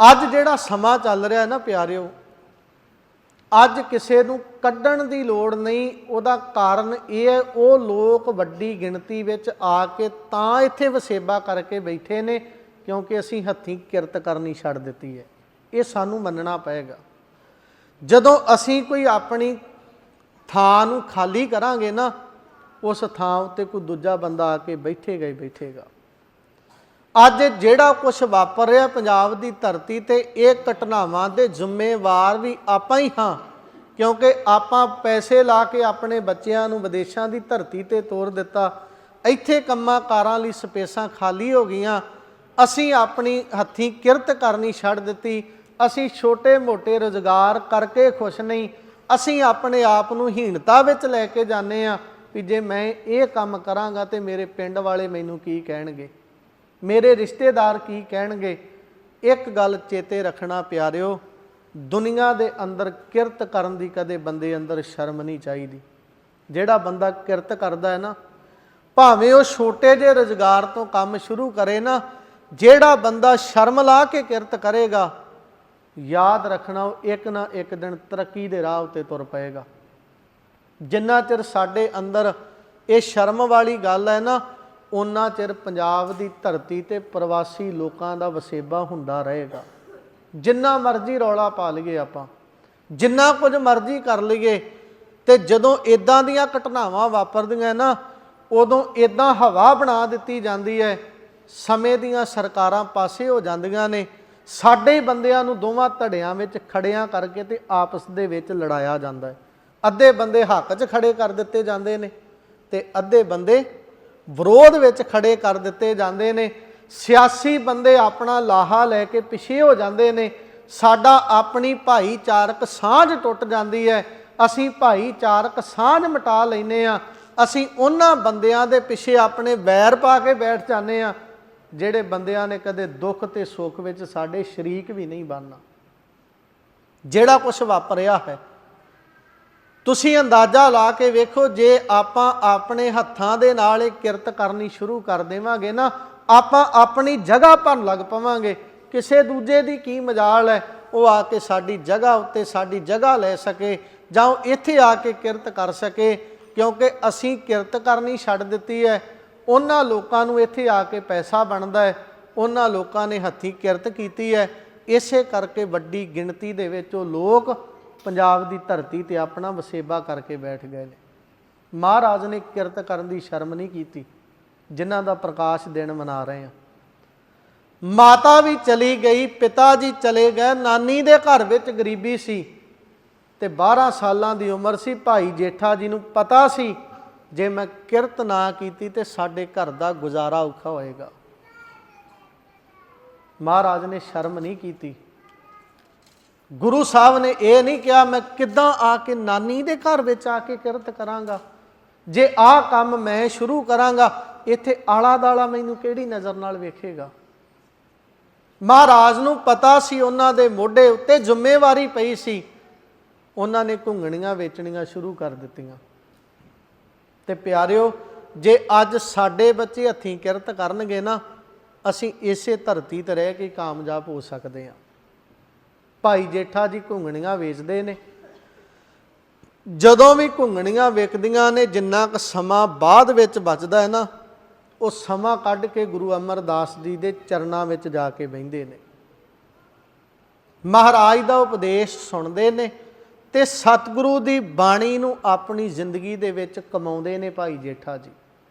ਅੱਜ ਜਿਹੜਾ ਸਮਾਂ ਚੱਲ ਰਿਹਾ ਨਾ ਪਿਆਰਿਓ, ਅੱਜ ਕਿਸੇ ਨੂੰ ਕੱਢਣ ਦੀ ਲੋੜ ਨਹੀਂ, ਉਹਦਾ ਕਾਰਨ ਇਹ ਹੈ, ਉਹ ਲੋਕ ਵੱਡੀ ਗਿਣਤੀ ਵਿੱਚ ਆ ਕੇ ਤਾਂ ਇੱਥੇ ਵਸੇਬਾ ਕਰਕੇ ਬੈਠੇ ਨੇ, ਕਿਉਂਕਿ ਅਸੀਂ ਹੱਥੀਂ ਕਿਰਤ ਕਰਨੀ ਛੱਡ ਦਿੱਤੀ ਹੈ। ਇਹ ਸਾਨੂੰ ਮੰਨਣਾ ਪਏਗਾ। ਜਦੋਂ ਅਸੀਂ ਕੋਈ ਆਪਣੀ ਥਾਂ ਨੂੰ ਖਾਲੀ ਕਰਾਂਗੇ ਨਾ, ਉਸ ਥਾਂ ਉੱਤੇ ਕੋਈ ਦੂਜਾ ਬੰਦਾ ਆ ਕੇ ਬੈਠੇਗਾ ਹੀ ਬੈਠੇਗਾ। ਅੱਜ ਜਿਹੜਾ ਕੁਝ ਵਾਪਰ ਰਿਹਾ ਪੰਜਾਬ ਦੀ ਧਰਤੀ ਤੇ, ਇਹ ਘਟਨਾਵਾਂ ਦੇ ਜ਼ਿੰਮੇਵਾਰ ਵੀ ਆਪਾਂ ਹੀ ਹਾਂ। ਕਿਉਂਕਿ ਆਪਾਂ ਪੈਸੇ ਲਾ ਕੇ ਆਪਣੇ ਬੱਚਿਆਂ ਨੂੰ ਵਿਦੇਸ਼ਾਂ ਦੀ ਧਰਤੀ ਤੇ ਤੋਰ ਦਿੱਤਾ। ਇੱਥੇ ਕੰਮਾਂ ਕਾਰਾਂ ਲਈ ਸਪੇਸਾਂ ਖਾਲੀ ਹੋ ਗਈਆਂ। ਅਸੀਂ ਆਪਣੀ ਹੱਥੀਂ ਕਿਰਤ ਕਰਨੀ ਛੱਡ ਦਿੱਤੀ। ਅਸੀਂ ਛੋਟੇ-ਮੋਟੇ ਰੋਜ਼ਗਾਰ ਕਰਕੇ ਖੁਸ਼ ਨਹੀਂ। ਅਸੀਂ ਆਪਣੇ ਆਪ ਨੂੰ ਹੀਣਤਾ ਵਿੱਚ ਲੈ ਕੇ ਜਾਂਦੇ ਆ ਵੀ ਜੇ ਮੈਂ ਇਹ ਕੰਮ ਕਰਾਂਗਾ ਤੇ ਮੇਰੇ ਪਿੰਡ ਵਾਲੇ ਮੈਨੂੰ ਕੀ ਕਹਿਣਗੇ। ਮੇਰੇ ਰਿਸ਼ਤੇਦਾਰ ਕੀ ਕਹਿਣਗੇ? ਇੱਕ ਗੱਲ ਚੇਤੇ ਰੱਖਣਾ ਪਿਆਰਿਓ, ਦੁਨੀਆ ਦੇ ਅੰਦਰ ਕਿਰਤ ਕਰਨ ਦੀ ਕਦੇ ਬੰਦੇ ਅੰਦਰ ਸ਼ਰਮ ਨਹੀਂ ਚਾਹੀਦੀ। ਜਿਹੜਾ ਬੰਦਾ ਕਿਰਤ ਕਰਦਾ ਹੈ ਨਾ, ਭਾਵੇਂ ਉਹ ਛੋਟੇ ਜਿਹੇ ਰੁਜ਼ਗਾਰ ਤੋਂ ਕੰਮ ਸ਼ੁਰੂ ਕਰੇ ਨਾ, ਜਿਹੜਾ ਬੰਦਾ ਸ਼ਰਮ ਲਾ ਕੇ ਕਿਰਤ ਕਰੇਗਾ, ਯਾਦ ਰੱਖਣਾ ਉਹ ਇੱਕ ਨਾ ਇੱਕ ਦਿਨ ਤਰੱਕੀ ਦੇ ਰਾਹ ਉੱਤੇ ਤੁਰ ਪਏਗਾ। ਜਿੰਨਾ ਚਿਰ ਸਾਡੇ ਅੰਦਰ ਇਹ ਸ਼ਰਮ ਵਾਲੀ ਗੱਲ ਹੈ ਨਾ ਉਹਨਾਂ ਚਿਰ ਪੰਜਾਬ ਦੀ ਧਰਤੀ ਤੇ ਪ੍ਰਵਾਸੀ ਲੋਕਾਂ ਦਾ ਵਸੇਬਾ ਹੁੰਦਾ ਰਹੇਗਾ। ਜਿੰਨਾ ਮਰਜ਼ੀ ਰੌਲਾ ਪਾ ਲਈਏ ਆਪਾਂ, ਜਿੰਨਾ ਕੁਝ ਮਰਜ਼ੀ ਕਰ ਲਈਏ, ਤੇ ਜਦੋਂ ਇਦਾਂ ਦੀਆਂ ਘਟਨਾਵਾਂ ਵਾਪਰਦੀਆਂ ਨਾ, ਉਦੋਂ ਇਦਾਂ ਹਵਾ ਬਣਾ ਦਿੱਤੀ ਜਾਂਦੀ ਹੈ, ਸਮੇਂ ਦੀਆਂ ਸਰਕਾਰਾਂ ਪਾਸੇ ਹੋ ਜਾਂਦੀਆਂ ਨੇ, ਸਾਡੇ ਬੰਦਿਆਂ ਨੂੰ ਦੋਵਾਂ ਧੜਿਆਂ ਵਿੱਚ ਖੜਿਆਂ ਕਰਕੇ ਤੇ ਆਪਸ ਦੇ ਵਿੱਚ ਲੜਾਇਆ ਜਾਂਦਾ ਹੈ। ਅੱਧੇ ਬੰਦੇ ਹੱਕ 'ਚ ਖੜੇ ਕਰ ਦਿੱਤੇ ਜਾਂਦੇ ਨੇ, ਤੇ ਅੱਧੇ ਬੰਦੇ ਵਿਰੋਧ ਵਿੱਚ ਖੜੇ ਕਰ ਦਿੱਤੇ ਜਾਂਦੇ ਨੇ। ਸਿਆਸੀ ਬੰਦੇ ਆਪਣਾ ਲਾਹਾ ਲੈ ਕੇ ਪਿੱਛੇ ਹੋ ਜਾਂਦੇ ਨੇ। ਸਾਡਾ ਆਪਣੀ ਭਾਈਚਾਰਕ ਸਾਂਝ ਟੁੱਟ ਜਾਂਦੀ ਹੈ। ਅਸੀਂ ਭਾਈਚਾਰਕ ਸਾਂਝ ਮਿਟਾ ਲੈਨੇ ਆ ਅਸੀਂ ਉਹਨਾਂ ਬੰਦਿਆਂ ਦੇ ਪਿੱਛੇ ਆਪਣੇ ਵੈਰ ਪਾ ਕੇ ਬੈਠ ਜਾਂਦੇ ਆ ਜਿਹੜੇ ਬੰਦਿਆਂ ਨੇ ਕਦੇ ਦੁੱਖ ਤੇ ਸੁੱਖ ਵਿੱਚ ਸਾਡੇ ਸ਼ਰੀਕ ਵੀ ਨਹੀਂ ਬਣਨਾ। ਜਿਹੜਾ ਕੁਝ ਵਾਪਰਿਆ ਹੈ ਤੁਸੀਂ ਅੰਦਾਜ਼ਾ ਲਾ ਕੇ ਵੇਖੋ, ਜੇ ਆਪਾਂ ਆਪਣੇ ਹੱਥਾਂ ਦੇ ਨਾਲ ਇਹ ਕਿਰਤ ਕਰਨੀ ਸ਼ੁਰੂ ਕਰ ਦੇਵਾਂਗੇ ਨਾ, ਆਪਾਂ ਆਪਣੀ ਜਗ੍ਹਾ ਭਰਨ ਲੱਗ ਪਵਾਂਗੇ। ਕਿਸੇ ਦੂਜੇ ਦੀ ਕੀ ਮਜਾਲ ਹੈ, ਉਹ ਆ ਕੇ ਸਾਡੀ ਜਗ੍ਹਾ ਉੱਤੇ ਸਾਡੀ ਜਗ੍ਹਾ ਲੈ ਸਕੇ ਜਾਂ ਉਹ ਇੱਥੇ ਆ ਕੇ ਕਿਰਤ ਕਰ ਸਕੇ, ਕਿਉਂਕਿ ਅਸੀਂ ਕਿਰਤ ਕਰਨੀ ਛੱਡ ਦਿੱਤੀ ਹੈ। ਉਹਨਾਂ ਲੋਕਾਂ ਨੂੰ ਇੱਥੇ ਆ ਕੇ ਪੈਸਾ ਬਣਦਾ ਹੈ, ਉਹਨਾਂ ਲੋਕਾਂ ਨੇ ਹੱਥੀਂ ਕਿਰਤ ਕੀਤੀ ਹੈ। ਇਸੇ ਕਰਕੇ ਵੱਡੀ ਗਿਣਤੀ ਦੇ ਵਿੱਚ ਉਹ ਲੋਕ ਪੰਜਾਬ ਦੀ ਧਰਤੀ ਤੇ ਆਪਣਾ ਵਸੇਬਾ ਕਰਕੇ ਬੈਠ ਗਏ ਨੇ। ਮਹਾਰਾਜ ਨੇ ਕਿਰਤ ਕਰਨ ਦੀ ਸ਼ਰਮ ਨਹੀਂ ਕੀਤੀ, ਜਿਨ੍ਹਾਂ ਦਾ ਪ੍ਰਕਾਸ਼ ਦਿਨ ਮਨਾ ਰਹੇ ਆ ਮਾਤਾ ਵੀ ਚਲੀ ਗਈ, ਪਿਤਾ ਜੀ ਚਲੇ ਗਏ, ਨਾਨੀ ਦੇ ਘਰ ਵਿੱਚ ਗਰੀਬੀ ਸੀ ਤੇ 12 ਸਾਲਾਂ ਦੀ ਉਮਰ ਸੀ। ਭਾਈ ਜੇਠਾ ਜੀ ਨੂੰ ਪਤਾ ਸੀ, ਜੇ ਮੈਂ ਕਿਰਤ ਨਾ ਕੀਤੀ ਤੇ ਸਾਡੇ ਘਰ ਦਾ ਗੁਜ਼ਾਰਾ ਔਖਾ ਹੋਏਗਾ। ਮਹਾਰਾਜ ਨੇ ਸ਼ਰਮ ਨਹੀਂ ਕੀਤੀ। ਗੁਰੂ ਸਾਹਿਬ ਨੇ ਇਹ ਨਹੀਂ ਕਿਹਾ, ਮੈਂ ਕਿੱਦਾਂ ਆ ਕੇ ਨਾਨੀ ਦੇ ਘਰ ਵਿੱਚ ਆ ਕੇ ਕਿਰਤ ਕਰਾਂਗਾ? ਜੇ ਆਹ ਕੰਮ ਮੈਂ ਸ਼ੁਰੂ ਕਰਾਂਗਾ, ਇੱਥੇ ਆਲਾ ਦਾਲਾ ਮੈਨੂੰ ਕਿਹੜੀ ਨਜ਼ਰ ਨਾਲ ਵੇਖੇਗਾ? ਮਹਾਰਾਜ ਨੂੰ ਪਤਾ ਸੀ ਉਹਨਾਂ ਦੇ ਮੋਢੇ ਉੱਤੇ ਜ਼ਿੰਮੇਵਾਰੀ ਪਈ ਸੀ। ਉਹਨਾਂ ਨੇ ਘੁੰਗਣੀਆਂ ਵੇਚਣੀਆਂ ਸ਼ੁਰੂ ਕਰ ਦਿੱਤੀਆਂ। ਤੇ ਪਿਆਰਿਓ, ਜੇ ਅੱਜ ਸਾਡੇ ਬੱਚੇ ਹੱਥੀਂ ਕਿਰਤ ਕਰਨਗੇ ਨਾ, ਅਸੀਂ ਇਸੇ ਧਰਤੀ ਤੇ ਰਹਿ ਕੇ ਕਾਮਯਾਬ ਹੋ ਸਕਦੇ ਹਾਂ। ਭਾਈ ਜੇਠਾ ਜੀ ਘੁੰਗਣੀਆਂ ਵੇਚਦੇ ਨੇ। ਜਦੋਂ ਵੀ ਘੁੰਗਣੀਆਂ ਵਿਕਦੀਆਂ ਨੇ, ਜਿੰਨਾ ਕੁ ਸਮਾਂ ਬਾਅਦ ਵਿੱਚ ਬਚਦਾ ਹੈ ਨਾ, ਉਹ ਸਮਾਂ ਕੱਢ ਕੇ ਗੁਰੂ ਅਮਰਦਾਸ ਜੀ ਦੇ ਚਰਨਾਂ ਵਿੱਚ ਜਾ ਕੇ ਬਹਿੰਦੇ ਨੇ। ਮਹਾਰਾਜ ਦਾ ਉਪਦੇਸ਼ ਸੁਣਦੇ ਨੇ ਤੇ ਸਤਿਗੁਰੂ ਦੀ ਬਾਣੀ ਨੂੰ ਆਪਣੀ ਜ਼ਿੰਦਗੀ ਦੇ ਵਿੱਚ ਕਮਾਉਂਦੇ ਨੇ ਭਾਈ ਜੇਠਾ ਜੀ।